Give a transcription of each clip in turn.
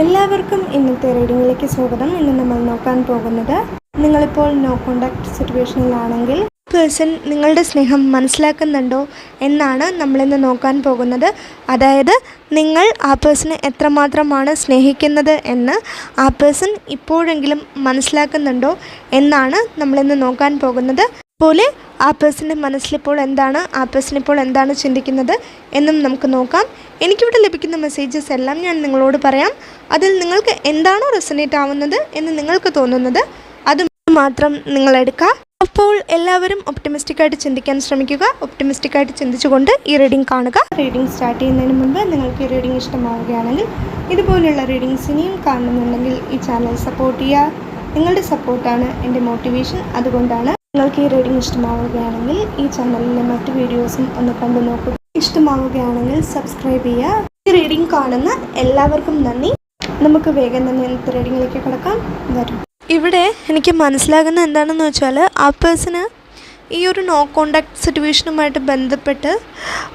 എല്ലാവർക്കും ഇന്നത്തെ റീഡിങ്ങിലേക്ക് സ്വാഗതം. ഇന്ന് നമ്മൾ നോക്കാൻ പോകുന്നത് നിങ്ങളിപ്പോൾ നോ കോണ്ടാക്ട് സിറ്റുവേഷനിലാണെങ്കിൽ പേഴ്സൺ നിങ്ങളുടെ സ്നേഹം മനസ്സിലാക്കുന്നുണ്ടോ എന്നാണ് നമ്മളിന്ന് നോക്കാൻ പോകുന്നത്. അതായത് നിങ്ങൾ ആ പേഴ്സണെ എത്രമാത്രമാണ് സ്നേഹിക്കുന്നത് എന്ന് ആ പേഴ്സൺ ഇപ്പോഴെങ്കിലും മനസ്സിലാക്കുന്നുണ്ടോ എന്നാണ് നമ്മളിന്ന് നോക്കാൻ പോകുന്നത്. പോലെ ആ പേഴ്സന്റെ മനസ്സിലിപ്പോൾ എന്താണ് ആ പേഴ്സൺ ഇപ്പോൾ എന്താണ് ചിന്തിക്കുന്നത് എന്നും നമുക്ക് നോക്കാം. എനിക്കിവിടെ ലഭിക്കുന്ന മെസ്സേജസ് എല്ലാം ഞാൻ നിങ്ങളോട് പറയാം. അതിൽ നിങ്ങൾക്ക് എന്താണോ റെസനേറ്റ് ആവുന്നത് എന്ന് നിങ്ങൾക്ക് തോന്നുന്നത് അത് മാത്രം നിങ്ങൾ എടുക്കുക. അപ്പോൾ എല്ലാവരും ഒപ്റ്റമിസ്റ്റിക്കായിട്ട് ചിന്തിക്കാൻ ശ്രമിക്കുക. ഒപ്റ്റമിസ്റ്റിക്കായിട്ട് ചിന്തിച്ചുകൊണ്ട് ഈ റീഡിംഗ് കാണുക. റീഡിംഗ് സ്റ്റാർട്ട് ചെയ്യുന്നതിന് മുമ്പ് നിങ്ങൾക്ക് ഈ റീഡിംഗ് ഇഷ്ടമാവുകയാണെങ്കിൽ ഇതുപോലെയുള്ള റീഡിങ്സ് ഇനിയും കാണുന്നുണ്ടെങ്കിൽ ഈ ചാനൽ സപ്പോർട്ട് ചെയ്യുക. നിങ്ങളുടെ സപ്പോർട്ടാണ് എന്റെ മോട്ടിവേഷൻ അതുകൊണ്ടാണ് നിങ്ങൾക്ക് ഈ റീഡിംഗ് ഇഷ്ടമാവുകയാണെങ്കിൽ ഈ ചാനലിലെ മറ്റു വീഡിയോസും ഒന്ന് കണ്ടു നോക്കുക ഇഷ്ടമാവുകയാണെങ്കിൽ സബ്സ്ക്രൈബ് ചെയ്യുക. ഈ റീഡിംഗ് കാണുന്ന എല്ലാവർക്കും നന്ദി. നമുക്ക് വേഗം തന്നെ ഇന്നത്തെ റീഡിങ്ങിലേക്ക് കിടക്കാം. വരും. ഇവിടെ എനിക്ക് മനസ്സിലാകുന്ന എന്താണെന്ന് വെച്ചാൽ ആ പേഴ്സണ് ഈ ഒരു നോ കോണ്ടാക്ട് സിറ്റുവേഷനുമായിട്ട് ബന്ധപ്പെട്ട്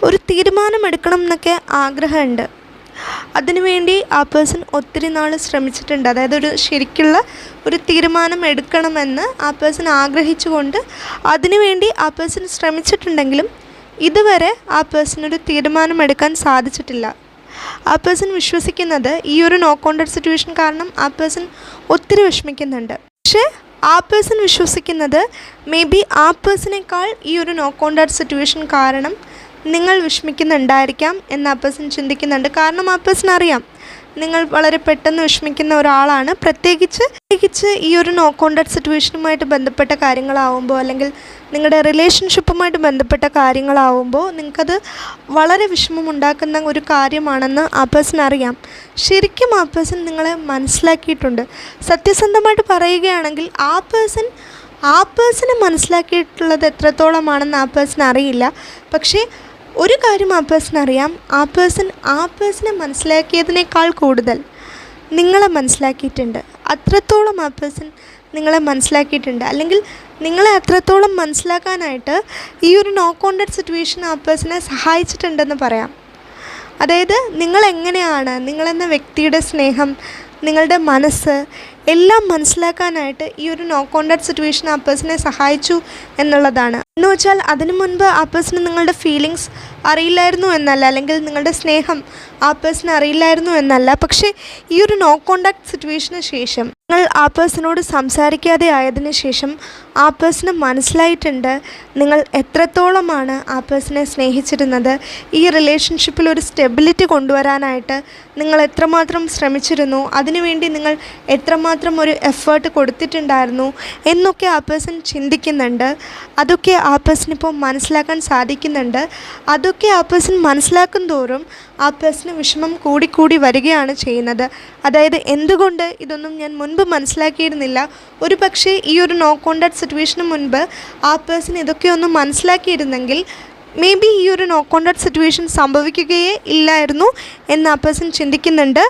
ഒരു തീരുമാനമെടുക്കണം എന്നൊക്കെ ആഗ്രഹമുണ്ട്. അതിനുവേണ്ടി ആ പേഴ്സൺ ഒത്തിരി നാൾ ശ്രമിച്ചിട്ടുണ്ട്. അതായത് ഒരു ശരിക്കുള്ള ഒരു തീരുമാനം എടുക്കണമെന്ന് ആ പേഴ്സൺ ആഗ്രഹിച്ചുകൊണ്ട് അതിനുവേണ്ടി ആ പേഴ്സൺ ശ്രമിച്ചിട്ടുണ്ടെങ്കിലും ഇതുവരെ ആ പേഴ്സണൊരു തീരുമാനം എടുക്കാൻ സാധിച്ചിട്ടില്ല. ആ പേഴ്സൺ വിശ്വസിക്കുന്നത് ഈ ഒരു നോ കോണ്ടാക്ട് സിറ്റുവേഷൻ കാരണം ആ പേഴ്സൺ ഒത്തിരി വിഷമിക്കുന്നുണ്ട്. പക്ഷേ ആ പേഴ്സൺ വിശ്വസിക്കുന്നത് മേ ബി ആ പേഴ്സണേക്കാൾ ഈ ഒരു നോ കോണ്ടാക്ട് സിറ്റുവേഷൻ കാരണം നിങ്ങൾ വിഷമിക്കുന്നുണ്ടായിരിക്കാം എന്ന് ആ ചിന്തിക്കുന്നുണ്ട്. കാരണം ആ അറിയാം നിങ്ങൾ വളരെ പെട്ടെന്ന് വിഷമിക്കുന്ന ഒരാളാണ്. പ്രത്യേകിച്ച് പ്രത്യേകിച്ച് ഈ ഒരു നോ കോണ്ടാക്ട് സിറ്റുവേഷനുമായിട്ട് ബന്ധപ്പെട്ട കാര്യങ്ങളാവുമ്പോൾ അല്ലെങ്കിൽ നിങ്ങളുടെ റിലേഷൻഷിപ്പുമായിട്ട് ബന്ധപ്പെട്ട കാര്യങ്ങളാവുമ്പോൾ നിങ്ങൾക്കത് വളരെ വിഷമമുണ്ടാക്കുന്ന ഒരു കാര്യമാണെന്ന് ആ പേഴ്സൺ അറിയാം. ശരിക്കും ആ പേഴ്സൺ നിങ്ങളെ മനസ്സിലാക്കിയിട്ടുണ്ട്. സത്യസന്ധമായിട്ട് പറയുകയാണെങ്കിൽ ആ പേഴ്സൺ ആ പേഴ്സണെ മനസ്സിലാക്കിയിട്ടുള്ളത് എത്രത്തോളമാണെന്ന് ആ പേഴ്സൺ അറിയില്ല. പക്ഷേ ഒരു കാര്യം ആ പേഴ്സൺ അറിയാം. ആ പേഴ്സൺ ആ പേഴ്സണെ മനസ്സിലാക്കിയതിനേക്കാൾ കൂടുതൽ നിങ്ങളെ മനസ്സിലാക്കിയിട്ടുണ്ട്. അത്രത്തോളം ആ പേഴ്സൺ നിങ്ങളെ മനസ്സിലാക്കിയിട്ടുണ്ട്. അല്ലെങ്കിൽ നിങ്ങളെ അത്രത്തോളം മനസ്സിലാക്കാനായിട്ട് ഈ ഒരു നോ കോണ്ടാക്ട് സിറ്റുവേഷൻ ആ പേഴ്സണെ സഹായിച്ചിട്ടുണ്ടെന്ന് പറയാം. അതായത് നിങ്ങൾ എങ്ങനെയാണ് നിങ്ങളെന്ന വ്യക്തിയുടെ സ്നേഹം നിങ്ങളുടെ മനസ്സ് എല്ലാം മനസ്സിലാക്കാനായിട്ട് ഈ ഒരു നോ കോണ്ടാക്ട് സിറ്റുവേഷൻ ആ പേഴ്സണെ സഹായിച്ചു എന്നുള്ളതാണ്. എന്ന് വെച്ചാൽ അതിനു മുൻപ് ആ പേഴ്സണ് നിങ്ങളുടെ ഫീലിങ്സ് അറിയില്ലായിരുന്നു എന്നല്ല അല്ലെങ്കിൽ നിങ്ങളുടെ സ്നേഹം ആ പേഴ്സൺ അറിയില്ലായിരുന്നു എന്നല്ല. പക്ഷേ ഈ ഒരു നോ കോണ്ടാക്ട് സിറ്റുവേഷന് ശേഷം നിങ്ങൾ ആ പേഴ്സണോട് സംസാരിക്കാതെ ആയതിനു ശേഷം ആ പേഴ്സണ് മനസ്സിലായിട്ടുണ്ട് നിങ്ങൾ എത്രത്തോളമാണ് ആ പേഴ്സണെ സ്നേഹിച്ചിരുന്നത്. ഈ റിലേഷൻഷിപ്പിൽ ഒരു സ്റ്റെബിലിറ്റി കൊണ്ടുവരാനായിട്ട് നിങ്ങൾ എത്രമാത്രം ശ്രമിച്ചിരുന്നു? അതിനുവേണ്ടി നിങ്ങൾ എത്രമാത്രം ഒരു എഫേർട്ട് കൊടുത്തിട്ടുണ്ടായിരുന്നു? എന്നൊക്കെ ആ പേഴ്സൺ ചിന്തിക്കുന്നുണ്ട്. അതൊക്കെ ആ പേഴ്സൺ ഇപ്പോൾ മനസ്സിലാക്കാൻ സാധിക്കുന്നുണ്ട്. അതൊക്കെ ആ പേഴ്സൺ മനസ്സിലാക്കും തോറും ആ പേഴ്സണ് വിഷമം കൂടിക്കൂടി വരികയാണ് ചെയ്യുന്നത്. അതായത് എന്തുകൊണ്ട് ഇതൊന്നും ഞാൻ മുൻപ് മനസ്സിലാക്കിയിരുന്നില്ല. ഒരു പക്ഷേ ഈ ഒരു നോ കോണ്ടാക്ട് സിറ്റുവേഷന് മുൻപ് ആ പേഴ്സൺ ഇതൊക്കെ ഒന്ന് മനസ്സിലാക്കിയിരുന്നെങ്കിൽ മേ ബി ഈ ഒരു നോ കോണ്ടാക്ട് സിറ്റുവേഷൻ സംഭവിക്കുകയേ ഇല്ലായിരുന്നു എന്ന് ആ പേഴ്സൺ ചിന്തിക്കുന്നുണ്ട്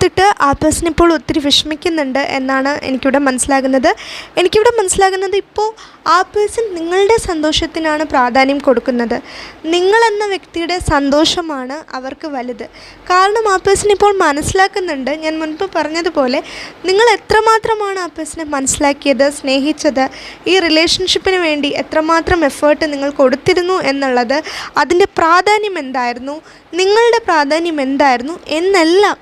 അതോർത്തിട്ട് ആ പേഴ്സൺ ഇപ്പോൾ ഒത്തിരി വിഷമിക്കുന്നുണ്ട് എന്നാണ് എനിക്കിവിടെ മനസ്സിലാകുന്നത്. എനിക്കിവിടെ മനസ്സിലാകുന്നത് ഇപ്പോൾ ആ പേഴ്സൺ നിങ്ങളുടെ സന്തോഷത്തിനാണ് പ്രാധാന്യം കൊടുക്കുന്നത്. നിങ്ങളെന്ന വ്യക്തിയുടെ സന്തോഷമാണ് അവർക്ക് വലുത്. കാരണം ആ പേഴ്സൺ ഇപ്പോൾ മനസ്സിലാക്കുന്നുണ്ട്. ഞാൻ മുൻപ് പറഞ്ഞതുപോലെ നിങ്ങൾ എത്രമാത്രമാണ് ആ പേഴ്സണെ മനസ്സിലാക്കിയത് സ്നേഹിച്ചത്? ഈ റിലേഷൻഷിപ്പിന് വേണ്ടി എത്രമാത്രം എഫേർട്ട് നിങ്ങൾ കൊടുത്തിരുന്നു എന്നുള്ളത് അതിന്റെ പ്രാധാന്യം എന്തായിരുന്നു? നിങ്ങളുടെ പ്രാധാന്യം എന്തായിരുന്നു? എന്നെല്ലാം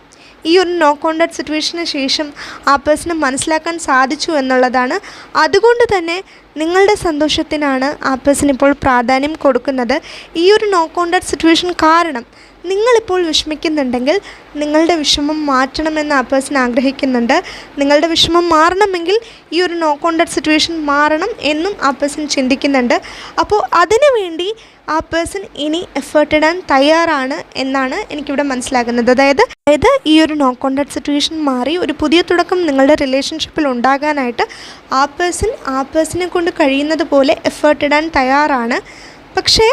ഈ ഒരു നോ കോണ്ടാക്ട് സിറ്റുവേഷന് ശേഷം ആ പേഴ്സണ് മനസ്സിലാക്കാൻ സാധിച്ചു എന്നുള്ളതാണ്. അതുകൊണ്ട് തന്നെ നിങ്ങളുടെ സന്തോഷത്തിനാണ് ആ പേഴ്സൺ ഇപ്പോൾ പ്രാധാന്യം കൊടുക്കുന്നത്. ഈ ഒരു നോ കോണ്ടാക്ട് സിറ്റുവേഷൻ കാരണം നിങ്ങളിപ്പോൾ വിഷമിക്കുന്നുണ്ടെങ്കിൽ നിങ്ങളുടെ വിഷമം മാറ്റണമെന്ന് ആ പേഴ്സൺ ആഗ്രഹിക്കുന്നുണ്ട്. നിങ്ങളുടെ വിഷമം മാറണമെങ്കിൽ ഈ ഒരു നോ കോണ്ടാക്ട് സിറ്റുവേഷൻ മാറണം എന്നും ആ പേഴ്സൺ ചിന്തിക്കുന്നുണ്ട്. അപ്പോൾ അതിനു വേണ്ടി ആ പേഴ്സൺ ഇനി എഫേർട്ട് ഇടാൻ തയ്യാറാണ് എന്നാണ് എനിക്കിവിടെ മനസ്സിലാകുന്നത്. അതായത് അതായത് ഈ ഒരു നോ കോണ്ടാക്ട് സിറ്റുവേഷൻ മാറി ഒരു പുതിയ തുടക്കം നിങ്ങളുടെ റിലേഷൻഷിപ്പിൽ ഉണ്ടാകാനായിട്ട് ആ പേഴ്സൺ ആ പേഴ്സണെ കൊണ്ട് കഴിയുന്നത് പോലെ എഫേർട്ട് ഇടാൻ തയ്യാറാണ്. പക്ഷേ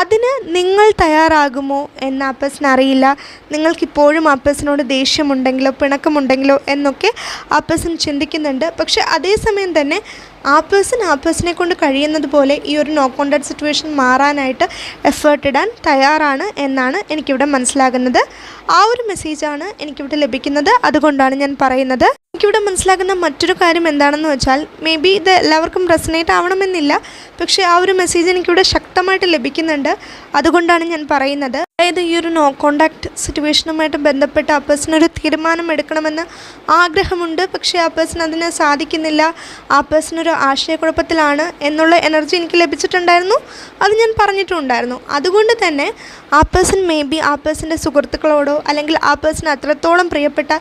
അതിന് നിങ്ങൾ തയ്യാറാകുമോ എന്ന് ആപ്പസിന് അറിയില്ല. നിങ്ങൾക്കിപ്പോഴും ആപ്പസിനോട് ദേഷ്യമുണ്ടെങ്കിലോ പിണക്കമുണ്ടെങ്കിലോ എന്നൊക്കെ ആ പേഴ്സൺ ചിന്തിക്കുന്നുണ്ട്. പക്ഷേ അതേസമയം തന്നെ ആ പേഴ്സൺ ആ പേഴ്സണെ കൊണ്ട് കഴിയുന്നത് പോലെ ഈ ഒരു നോ കോണ്ടാക്ട് സിറ്റുവേഷൻ മാറാനായിട്ട് എഫേർട്ട് ഇടാൻ തയ്യാറാണ് എന്നാണ് എനിക്കിവിടെ മനസ്സിലാകുന്നത്. ആ ഒരു മെസ്സേജാണ് എനിക്കിവിടെ ലഭിക്കുന്നത്. അതുകൊണ്ടാണ് ഞാൻ പറയുന്നത്. എനിക്കിവിടെ മനസ്സിലാക്കുന്ന മറ്റൊരു കാര്യം എന്താണെന്ന് വെച്ചാൽ മേ ബി ഇത് എല്ലാവർക്കും റെസനേറ്റ് ആവണമെന്നില്ല പക്ഷേ ആ ഒരു മെസ്സേജ് എനിക്കിവിടെ ശക്തമായിട്ട് ലഭിക്കുന്നുണ്ട്. അതുകൊണ്ടാണ് ഞാൻ പറയുന്നത്. അതായത് ഈ ഒരു നോ കോണ്ടാക്ട് സിറ്റുവേഷനുമായിട്ട് ബന്ധപ്പെട്ട് ആ പേഴ്സൺ ഒരു തീരുമാനം എടുക്കണമെന്ന് ആഗ്രഹമുണ്ട്. പക്ഷേ ആ പേഴ്സൺ അതിന് സാധിക്കുന്നില്ല. ആ പേഴ്സൺ ഒരു ആശയക്കുഴപ്പത്തിലാണ് എന്നുള്ള എനർജി എനിക്ക് ലഭിച്ചിട്ടുണ്ടായിരുന്നു. അത് ഞാൻ പറഞ്ഞിട്ടുണ്ടായിരുന്നു. അതുകൊണ്ട് തന്നെ ആ പേഴ്സൺ മേ ബി ആ പേഴ്സന്റെ സുഹൃത്തുക്കളോടോ അല്ലെങ്കിൽ ആ പേഴ്സൺ അത്രത്തോളം പ്രിയപ്പെട്ട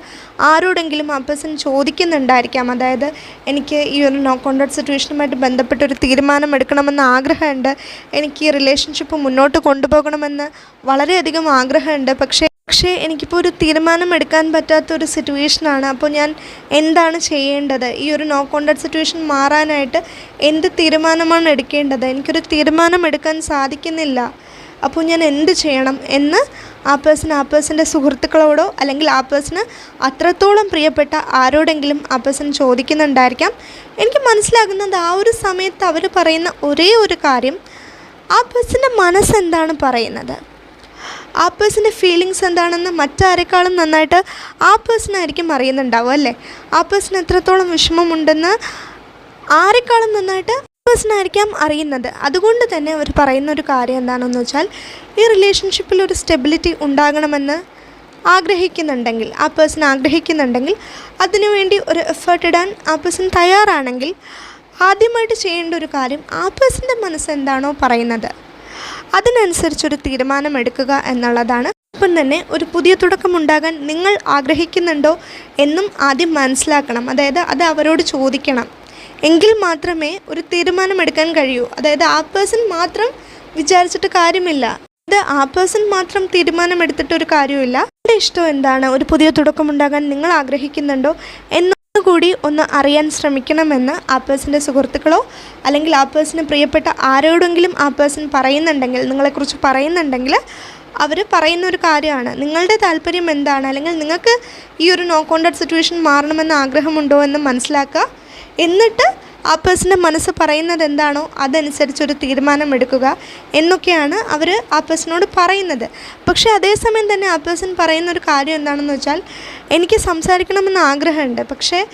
ആരോടെങ്കിലും ആ പേഴ്സൺ ചോദിക്കുന്നുണ്ടായിരിക്കാം. അതായത് എനിക്ക് ഈ ഒരു നോ കോണ്ടാക്ട് സിറ്റുവേഷനുമായിട്ട് ബന്ധപ്പെട്ട് ഒരു തീരുമാനം എടുക്കണമെന്ന് ആഗ്രഹമുണ്ട്. എനിക്ക് ഈ റിലേഷൻഷിപ്പ് മുന്നോട്ട് കൊണ്ടുപോകണമെന്ന് വളരെയധികം ആഗ്രഹമുണ്ട്. പക്ഷേ പക്ഷേ എനിക്കിപ്പോൾ ഒരു തീരുമാനം എടുക്കാൻ പറ്റാത്ത ഒരു സിറ്റുവേഷനാണ്. അപ്പോൾ ഞാൻ എന്താണ് ചെയ്യേണ്ടത്? ഈ ഒരു നോ കോണ്ടാക്ട് സിറ്റുവേഷൻ മാറാനായിട്ട് എന്ത് തീരുമാനമാണ് എടുക്കേണ്ടത്? എനിക്കൊരു തീരുമാനം എടുക്കാൻ സാധിക്കുന്നില്ല. അപ്പോൾ ഞാൻ എന്ത് ചെയ്യണം എന്ന് ആ പേഴ്സൺ ആ പേഴ്സന്റെ സുഹൃത്തുക്കളോടോ അല്ലെങ്കിൽ ആ പേഴ്സണ് അത്രത്തോളം പ്രിയപ്പെട്ട ആരോടെങ്കിലും ആ പേഴ്സൺ ചോദിക്കുന്നുണ്ടായിരിക്കാം. എനിക്ക് മനസ്സിലാകുന്നത് ആ ഒരു സമയത്ത് അവർ പറയുന്ന ഒരേ ഒരു കാര്യം ആ പേഴ്സന്റെ മനസ്സെന്താണ് പറയുന്നത്? ആ പേഴ്സന്റെ ഫീലിങ്സ് എന്താണെന്ന് മറ്റാരെക്കാളും നന്നായിട്ട് ആ പേഴ്സണായിരിക്കും അറിയുന്നുണ്ടാവും അല്ലേ? ആ പേഴ്സൺ എത്രത്തോളം വിഷമമുണ്ടെന്ന് ആരെക്കാളും നന്നായിട്ട് പേഴ്സണായിരിക്കാം അറിയുന്നത്. അതുകൊണ്ട് തന്നെ അവർ പറയുന്ന ഒരു കാര്യം എന്താണെന്ന് വെച്ചാൽ ഈ റിലേഷൻഷിപ്പിൽ ഒരു സ്റ്റെബിലിറ്റി ഉണ്ടാകണമെന്ന് ആഗ്രഹിക്കുന്നുണ്ടെങ്കിൽ ആ പേഴ്സൺ ആഗ്രഹിക്കുന്നുണ്ടെങ്കിൽ അതിനുവേണ്ടി ഒരു എഫേർട്ട് ഇടാൻ ആ പേഴ്സൺ തയ്യാറാണെങ്കിൽ ആദ്യമായിട്ട് ചെയ്യേണ്ട ഒരു കാര്യം ആ പേഴ്സന്റെ മനസ്സ് എന്താണോ പറയുന്നത്. അതിനനുസരിച്ചൊരു തീരുമാനമെടുക്കുക എന്നുള്ളതാണ്. ഒപ്പം തന്നെ ഒരു പുതിയ തുടക്കം ഉണ്ടാകാൻ നിങ്ങൾ ആഗ്രഹിക്കുന്നുണ്ടോ എന്നും ആദ്യം മനസ്സിലാക്കണം. അതായത് അത് അവരോട് ചോദിക്കണം. എങ്കിൽ മാത്രമേ ഒരു തീരുമാനമെടുക്കാൻ കഴിയൂ. അതായത് ആ പേഴ്സൺ മാത്രം വിചാരിച്ചിട്ട് കാര്യമില്ല. ഇത് ആ പേഴ്സൺ മാത്രം തീരുമാനമെടുത്തിട്ട് ഒരു കാര്യമില്ല എന്റെ ഇഷ്ടം എന്താണ്? ഒരു പുതിയ തുടക്കമുണ്ടാകാൻ നിങ്ങൾ ആഗ്രഹിക്കുന്നുണ്ടോ എന്നുകൂടി ഒന്ന് അറിയാൻ ശ്രമിക്കണമെന്ന് ആ പേഴ്സന്റെ സുഹൃത്തുക്കളോ അല്ലെങ്കിൽ ആ പേഴ്സന് പ്രിയപ്പെട്ട ആരോടെങ്കിലും ആ പേഴ്സൺ പറയുന്നുണ്ടെങ്കിൽ നിങ്ങളെക്കുറിച്ച് പറയുന്നുണ്ടെങ്കിൽ അവർ പറയുന്ന ഒരു കാര്യമാണ്. നിങ്ങളുടെ താല്പര്യം എന്താണ്? അല്ലെങ്കിൽ നിങ്ങൾക്ക് ഈ ഒരു നോ കോണ്ടാക്ട് സിറ്റുവേഷൻ മാറണമെന്ന് ആഗ്രഹമുണ്ടോ എന്ന് മനസ്സിലാക്കുക. എന്നിട്ട് ആ പേഴ്സന്റെ മനസ്സ് പറയുന്നത് എന്താണോ അതനുസരിച്ചൊരു തീരുമാനം എടുക്കുക എന്നൊക്കെയാണ് അവർ ആ പേഴ്സണോട് പറയുന്നത്. പക്ഷേ അതേസമയം തന്നെ ആ പേഴ്സൺ പറയുന്ന ഒരു കാര്യം എന്താണെന്ന് വെച്ചാൽ എനിക്ക് സംസാരിക്കണമെന്ന് ആഗ്രഹമുണ്ട്. പക്ഷേ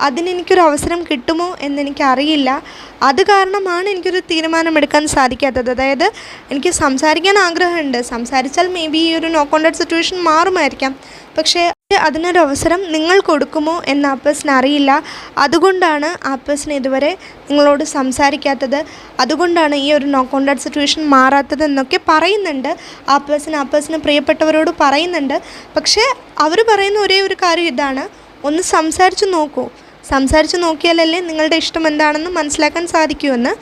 അതിനെനിക്കൊരു അവസരം കിട്ടുമോ എന്നെനിക്കറിയില്ല അത് കാരണമാണ് എനിക്കൊരു തീരുമാനമെടുക്കാൻ സാധിക്കാത്തത്. അതായത് എനിക്ക് സംസാരിക്കാൻ ആഗ്രഹമുണ്ട്. സംസാരിച്ചാൽ മേ ബി ഈ ഒരു നോ കോണ്ടാക്ട് സിറ്റുവേഷൻ മാറുമായിരിക്കാം. പക്ഷേ അതിനൊരു അവസരം നിങ്ങൾ കൊടുക്കുമോ എന്ന് ആപ്പേഴ്സിന് അറിയില്ല. അതുകൊണ്ടാണ് ആപ്പേഴ്സിന് ഇതുവരെ നിങ്ങളോട് സംസാരിക്കാത്തത്. അതുകൊണ്ടാണ് ഈ ഒരു നോ കോണ്ടാക്ട് സിറ്റുവേഷൻ മാറാത്തത് എന്നൊക്കെ പറയുന്നുണ്ട്. ആപ്പേഴ്സിന് ആപ്പേഴ്സിന് പ്രിയപ്പെട്ടവരോട് പറയുന്നുണ്ട്. പക്ഷേ അവർ പറയുന്ന ഒരേ ഒരു കാര്യം ഇതാണ്. ഒന്ന് സംസാരിച്ച് നോക്കൂ. സംസാരിച്ച് നോക്കിയാലല്ലേ നിങ്ങളുടെ ഇഷ്ടം എന്താണെന്ന് മനസ്സിലാക്കാൻ സാധിക്കുമെന്ന്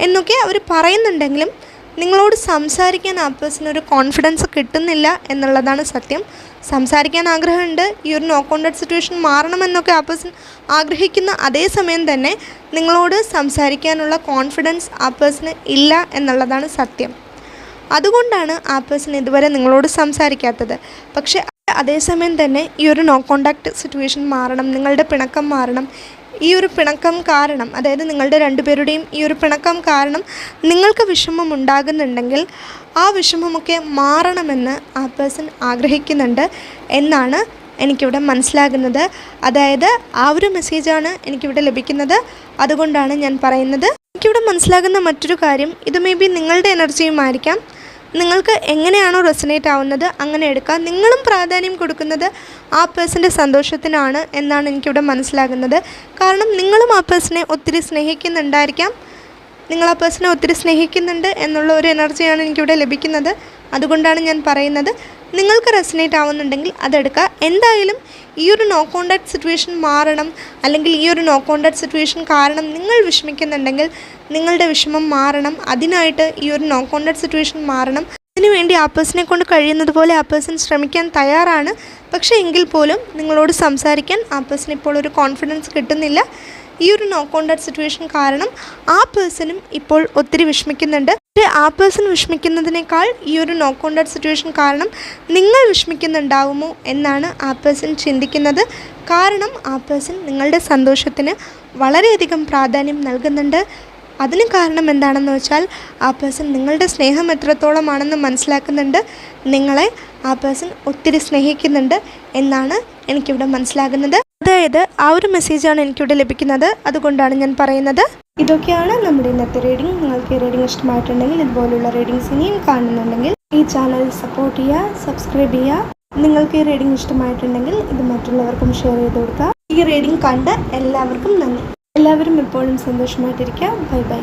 എന്നൊക്കെ അവർ പറയുന്നുണ്ടെങ്കിലും നിങ്ങളോട് സംസാരിക്കാൻ ആ പേഴ്സണൊരു കോൺഫിഡൻസ് കിട്ടുന്നില്ല എന്നുള്ളതാണ് സത്യം. സംസാരിക്കാൻ ആഗ്രഹമുണ്ട് ഈ ഒരു നോ കോണ്ടാക്ട് സിറ്റുവേഷൻ മാറണമെന്നൊക്കെ ആ പേഴ്സൺ ആഗ്രഹിക്കുന്ന അതേ സമയം തന്നെ നിങ്ങളോട് സംസാരിക്കാനുള്ള കോൺഫിഡൻസ് ആ പേഴ്സണ് ഇല്ല എന്നുള്ളതാണ് സത്യം. അതുകൊണ്ടാണ് ആ പേഴ്സൺ ഇതുവരെ നിങ്ങളോട് സംസാരിക്കാത്തത്. പക്ഷേ അതേസമയം തന്നെ ഈ ഒരു നോ കോണ്ടാക്ട് സിറ്റുവേഷൻ മാറണം നിങ്ങളുടെ പിണക്കം മാറണം ഈ ഒരു പിണക്കം കാരണം അതായത് നിങ്ങളുടെ രണ്ടുപേരുടെയും ഈ ഒരു പിണക്കം കാരണം നിങ്ങൾക്ക് വിഷമം ഉണ്ടാകുന്നുണ്ടെങ്കിൽ ആ വിഷമമൊക്കെ മാറണമെന്ന് ആ പേഴ്സൺ ആഗ്രഹിക്കുന്നുണ്ട് എന്നാണ് എനിക്കിവിടെ മനസ്സിലാകുന്നത്. അതായത് ആ ഒരു മെസ്സേജാണ് എനിക്കിവിടെ ലഭിക്കുന്നത്. അതുകൊണ്ടാണ് ഞാൻ പറയുന്നത്. എനിക്കിവിടെ മനസ്സിലാകുന്ന മറ്റൊരു കാര്യം ഇത് മേ ബി നിങ്ങളുടെ എനർജിയുമായിരിക്കാം നിങ്ങൾക്ക് എങ്ങനെയാണോ റെസനേറ്റ് ആവുന്നത് അങ്ങനെ എടുക്കുക നിങ്ങളും പ്രാധാന്യം കൊടുക്കുന്നത് ആ പേഴ്സന്റെ സന്തോഷത്തിനാണ് എന്നാണ് എനിക്കിവിടെ മനസ്സിലാകുന്നത്. കാരണം നിങ്ങളും ആ പേഴ്സണെ ഒത്തിരി സ്നേഹിക്കുന്നുണ്ടായിരിക്കാം. നിങ്ങൾ ആ പേഴ്സണെ ഒത്തിരി സ്നേഹിക്കുന്നുണ്ട് എന്നുള്ള ഒരു എനർജിയാണ് എനിക്കിവിടെ ലഭിക്കുന്നത്. അതുകൊണ്ടാണ് ഞാൻ പറയുന്നത്. നിങ്ങൾക്ക് റെസിനേറ്റ് ആവുന്നുണ്ടെങ്കിൽ അതെടുക്കുക. എന്തായാലും ഈ ഒരു നോ കോണ്ടാക്ട് സിറ്റുവേഷൻ മാറണം. അല്ലെങ്കിൽ ഈ ഒരു നോ കോണ്ടാക്ട് സിറ്റുവേഷൻ കാരണം നിങ്ങൾ വിഷമിക്കുന്നുണ്ടെങ്കിൽ നിങ്ങളുടെ വിഷമം മാറണം. അതിനായിട്ട് ഈ ഒരു നോ കോണ്ടാക്ട് സിറ്റുവേഷൻ മാറണം. അതിനുവേണ്ടി ആ പേഴ്സണെ കൊണ്ട് കഴിയുന്നത് പോലെ ആ പേഴ്സൺ ശ്രമിക്കാൻ തയ്യാറാണ്. പക്ഷേ എങ്കിൽ പോലും നിങ്ങളോട് സംസാരിക്കാൻ ആ പേഴ്സൺ ഇപ്പോൾ ഒരു കോൺഫിഡൻസ് കിട്ടുന്നില്ല. ഈ ഒരു നോ കോണ്ടാക്ട് സിറ്റുവേഷൻ കാരണം ആ പേഴ്സണും ഇപ്പോൾ ഒത്തിരി വിഷമിക്കുന്നുണ്ട്. ആ പേഴ്സൺ വിഷമിക്കുന്നതിനേക്കാൾ ഈ ഒരു നോ കോണ്ടാക്ട് സിറ്റുവേഷൻ കാരണം നിങ്ങൾ വിഷമിക്കുന്നുണ്ടാവുമോ എന്നാണ് ആ പേഴ്സൺ ചിന്തിക്കുന്നത്. കാരണം ആ പേഴ്സൺ നിങ്ങളുടെ സന്തോഷത്തിന് വളരെയധികം പ്രാധാന്യം നൽകുന്നുണ്ട്. അതിന് കാരണം എന്താണെന്ന് വെച്ചാൽ ആ പേഴ്സൺ നിങ്ങളുടെ സ്നേഹം എത്രത്തോളമാണെന്ന് മനസ്സിലാക്കുന്നുണ്ട്. നിങ്ങളെ ആ പേഴ്സൺ ഒത്തിരി സ്നേഹിക്കുന്നുണ്ട് എന്നാണ് എനിക്കിവിടെ മനസ്സിലാകുന്നത്. അതായത് ആ ഒരു മെസ്സേജാണ് എനിക്കിവിടെ ലഭിക്കുന്നത്. അതുകൊണ്ടാണ് ഞാൻ പറയുന്നത്. ഇതൊക്കെയാണ് നമ്മുടെ ഇന്നത്തെ റീഡിംഗ് നിങ്ങൾക്ക് ഈ റീഡിംഗ് ഇഷ്ടമായിട്ടുണ്ടെങ്കിൽ ഇതുപോലുള്ള റീഡിങ്സ് ഇനിയും കാണുന്നുണ്ടെങ്കിൽ ഈ ചാനൽ സപ്പോർട്ട് ചെയ്യുക സബ്സ്ക്രൈബ് ചെയ്യുക. നിങ്ങൾക്ക് ഈ റീഡിംഗ് ഇഷ്ടമായിട്ടുണ്ടെങ്കിൽ ഇത് മറ്റുള്ളവർക്കും ഷെയർ ചെയ്ത് കൊടുക്കുക. ഈ റീഡിംഗ് കണ്ട എല്ലാവർക്കും നന്ദി. എല്ലാവരും എപ്പോഴും സന്തോഷമായിട്ടിരിക്കുക. Bye bye